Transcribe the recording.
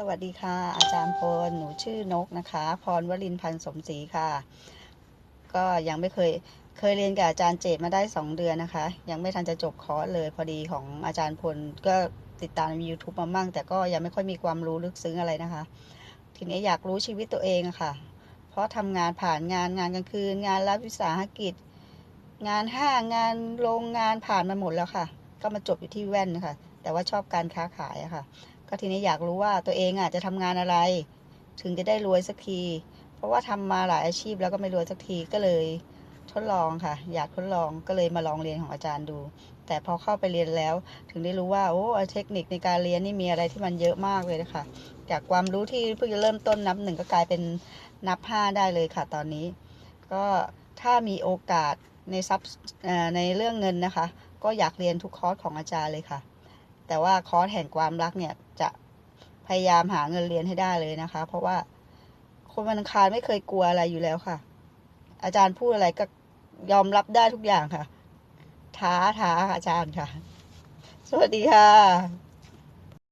สวัสดีค่ะ อาจารย์พล หนูชื่อนกนะคะ พรวรินพันธ์สมศรีค่ะ ก็ยังไม่เคยเคยเรียนกับอาจารย์เจตมาได้สองเดือนนะคะ ยังไม่ทันจะจบคอร์สเลยพอดีของอาจารย์พลก็ติดตามใน YouTube มามั่ง แต่ก็ยังไม่ค่อยมีความรู้ลึกซึ้งอะไรนะคะ ทีนี้อยากรู้ชีวิตตัวเองอะค่ะ เพราะทำงานผ่านงานงานกลางคืน งานรัฐวิสาหกิจ งานห้างงานโรงงานผ่านมาหมดแล้วค่ะ ก็มาจบอยู่ที่แว่นนะคะแต่ว่าชอบการค้าขายอะค่ะ ก็ทีนี้อยากรู้ว่าตัวเองอะจะทำงานอะไร ถึงจะได้รวยสักที เพราะว่าทำมาหลายอาชีพแล้วก็ไม่รวยสักทีก็เลยทดลองค่ะ อยากทดลองก็เลยมาลองเรียนของอาจารย์ดู แต่พอเข้าไปเรียนแล้ว ถึงได้รู้ว่าโอ้เทคนิคในการเรียนนี่มีอะไรที่มันเยอะมากเลยนะคะจากความรู้ที่เพิ่งจะเริ่มต้นนับหนึ่งก็กลายเป็นนับห้าได้เลยค่ะ ตอนนี้ ก็ถ้ามีโอกาสในซับในเรื่องเงินนะคะ ก็อยากเรียนทุกคอร์สของอาจารย์เลยค่ะ แต่ว่าคอร์สแห่งความรักเนี่ยจะพยายามหาเงินเรียนให้ได้เลยนะคะ เพราะว่าคนวันอังคารไม่เคยกลัวอะไรอยู่แล้วค่ะ อาจารย์พูดอะไรก็ยอมรับได้ทุกอย่างค่ะ ท้าท้าอาจารย์ค่ะ สวัสดีค่ะ